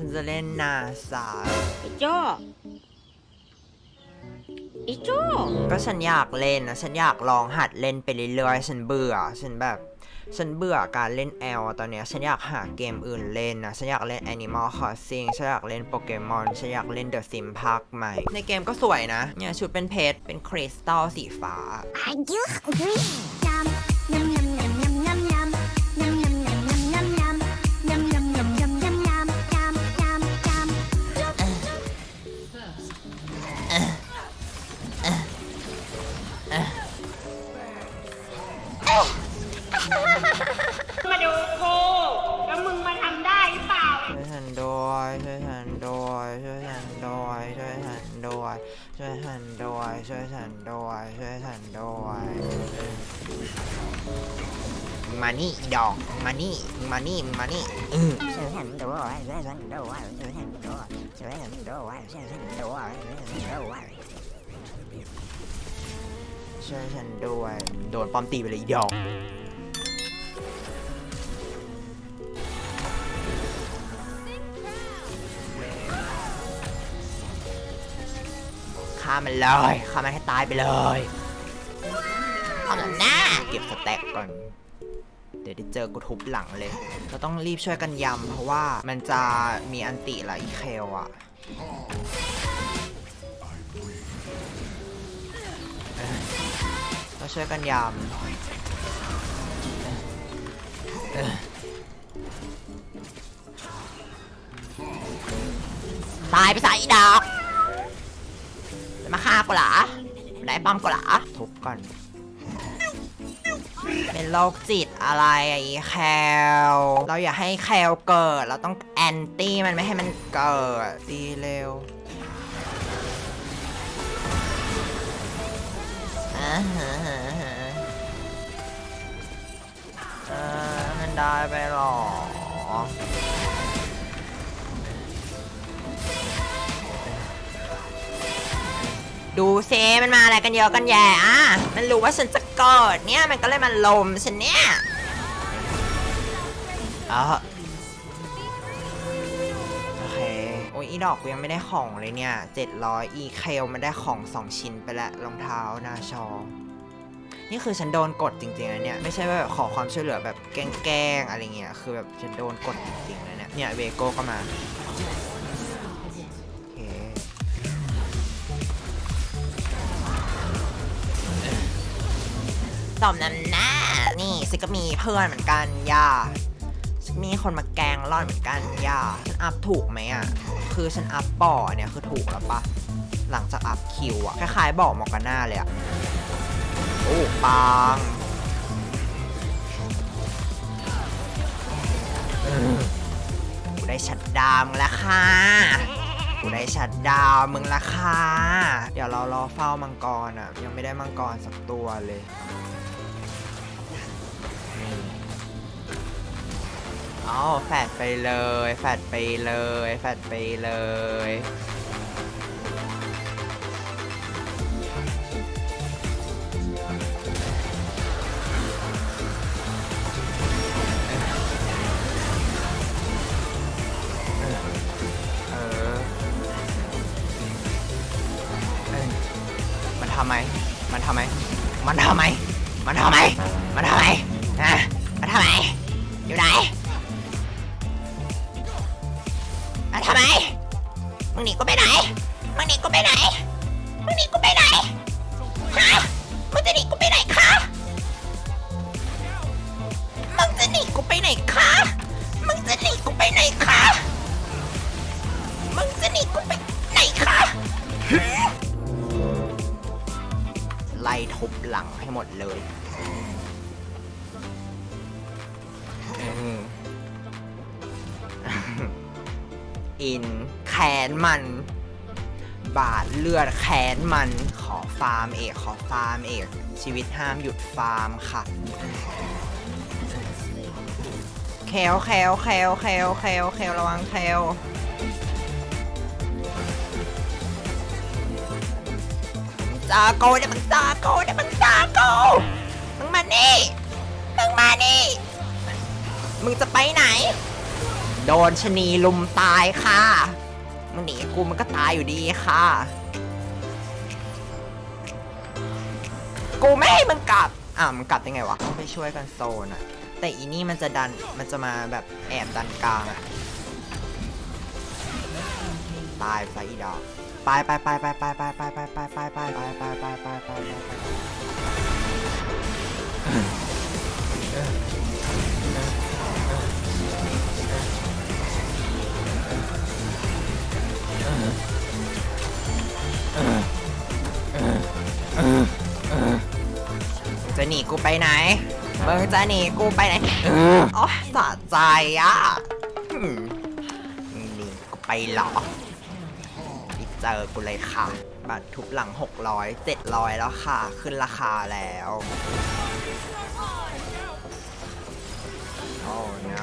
ฉันจะเล่นนาซาไอ้โจ้ไอ้โจ้ก็ฉันอยากเล่นนะ ฉันอยากลองหัดเล่นไปเรื่อยๆ ฉันเบื่อ ฉันแบบ ฉันเบื่อการเล่นแอลตอนเนี้ย ฉันอยากหาเกมอื่นเล่นนะ ฉันอยากเล่น Animal Crossing ฉันอยากเล่นโปเกมอน ฉันอยากเล่น The Sims ภาคใหม่ ในเกมก็สวยนะ เนี่ยชุดเป็นเพชร เป็นคริสตัลสีฟ้ามา ด้วยช่วยฉันด้วยช่วยฉันด้วยช่วยฉันด้วยช่วยฉันด้วยช่วยฉันด้วยช่วยฉันด้วยมึงมานี่อีดอกมึงมานี่มึงมานี่มึงมานี่อือช่วยฉันด้วยช่วยฉันด้วยช่วยฉันด้วยช่วยฉันด้วยช่วยฉันด้วยช่วยฉันด้วยช่วยฉันด้วยโดนป้อมตีไปเลยอีดอก มันเลยฆ่ามันให้ตายไปเลยเอาหน้าเก็บสแต็กก่อน เดี๋ยวได้เจอกูทุบหลังเลย เราต้องรีบช่วยกันยำเพราะว่ามันจะมีอันติละอีเคลอะเราช่วยกันยำตายไปซะอีดอก จะมาฆ่ากูเหรอได้ป้อมกูเหรอทุบก่อน เป็นโรคจิตอะไรอะอีแคล เราอย่าให้แคลเกิด เราต้องแอนตี้มันไม่ให้มันเกิดดีเร็วอ่าฮะฮะฮะเออมันได้ไปหรอ ดูเซมันมาอะไรกันเยอะกันแย่อะมันรู้ว่าฉันจะเกิดเนี่ยมันก็เลยมาลมฉันเนี่ยเออโอเค โอ้ยอีดอกกูยังไม่ได้ของเลยเนี่ย 700 อีเคลมันได้ของ 2 ชิ้นไปแล้วรองเท้านาชอ นี่คือฉันโดนกดจริงๆนะเนี่ย ไม่ใช่ว่าแบบขอความช่วยเหลือแบบแกล้งๆอะไรเงี้ย คือแบบฉันโดนกดจริงๆเลยเนี่ย เนี่ยเวโก้ก็มา ตอบน้ำหน้า นี่ซิก็มีเพื่อนเหมือนกันย่ามีคนมาแกล้งร่อนเหมือนกันย่าฉันอัพถูกไหมอะ คือฉันอัพบ่อเนี่ยคือถูกแล้วปะหลังจากอัพคิวอะคล้ายๆบ่อมอร์กาน่าเลยอะโอ้ปังกูได้ชัดดาวมึงแล้วค่ะกูได้ชัดดาวมึงละค่ะเดี๋ยวเรารอเฝ้ามังกรอะยังไม่ได้มังกรสักตัวเลย อ๋อแฟดไปเลย แฟดไปเลย แฟดไปเลย เออเอ้ยมันทำไม มันทำไม มันทำไม มันทำไม มันทำไมฮะมันทำไม ทำไม มึงหนีกูไปไหน มึงหนีกูไปไหน มึงหนีกูไปไหนฮะมึงจะหนีกูไปไหนคะ มึงจะหนีกูไปไหนคะ มึงจะหนีกูไปไหนคะ มึงจะหนีกูไปไหนคะไล่ทุบหลังให้หมดเลย อิน แขนมัน บาดเลือดแขนมันขอฟาร์มเอกขอฟาร์มเอก ชีวิตห้ามหยุดฟาร์มค่ะเคลเคลเคลเคลเคลเคลระวังเคลจาโกเดี๋ยวมึงจาโกเดี๋ยวมึงจาโกมึงมานี่ มึงมานี่ มึงจะไปไหน โดนชะนีลุมตายค่ะมึงหนีกูมันก็ตายอยู่ดีค่ะ กูไม่ให้มันกลับ อะมันกลับได้ไงวะต้องไปช่วยกันโซนอะแต่อีนี่มันจะดันมันจะมาแบบแอบดันกลางอะตายซะอีดอกไปไปไปไปไปไปไปไปไปไปไปไปไปไปไปไป กูไปไหน มึงจะหนีกูไปไหนอ๋อสะใจอะอืมหนีกูไปเหรอไปเจอกูเลยค่ะ บัตรทุบหลัง 600 700 แล้วค่ะ ขึ้นราคาแล้ว โอ้ no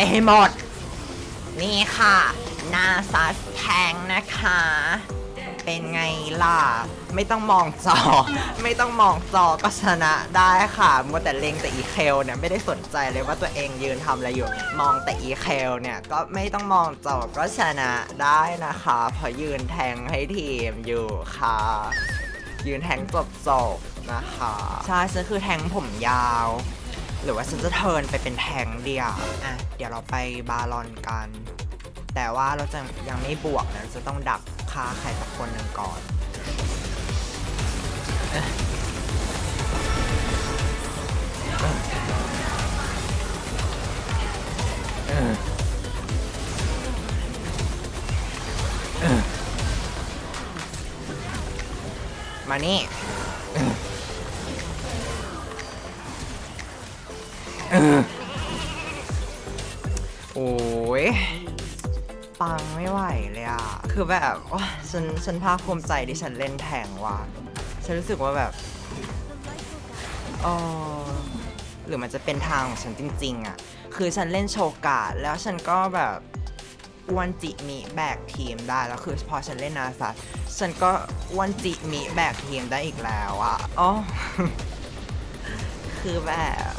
ไปให้หมด นี่ค่ะ นาซัสแทงนะคะ เป็นไงล่ะ ไม่ต้องมองจอ ไม่ต้องมองจอก็ชนะได้ค่ะมัวแต่เล็งแต่อีเคลเนี่ยไม่ได้สนใจเลยว่าตัวเองยืนทำอะไรอยู่ มองแต่อีเคลเนี่ยก็ไม่ต้องมองจอก็ชนะได้นะคะเพราะยืนแทงให้ทีมอยู่ค่ะ ยืนแทงจบจบๆนะคะ ใช่ฉันคือแทงผมยาว หรือว่าฉันจะเทินไปเป็นแทงเดียวอะเดี๋ยวเราไปบาลอนกัน แต่ว่าเราจะยังไม่บวกนะจะต้องดักฆ่าใครสักคนหนึ่งก่อนมานี่ ปังไม่ไหวเลยอะคือแบบอ๊ยฉันฉันภาคภูมิใจที่ฉันเล่นแทงว่ะฉันรู้สึกว่าแบบเออหรือมันจะเป็นทางของฉันจริง ๆอะคือฉันเล่นโชกาแล้วฉันก็แบบอ้วนจิมีแบกทีมได้แล้วคือพอฉันเล่นนาซัสฉันก็อ้วนจิมีแบกทีมได้อีกแล้วอะอ๋อคือแบบ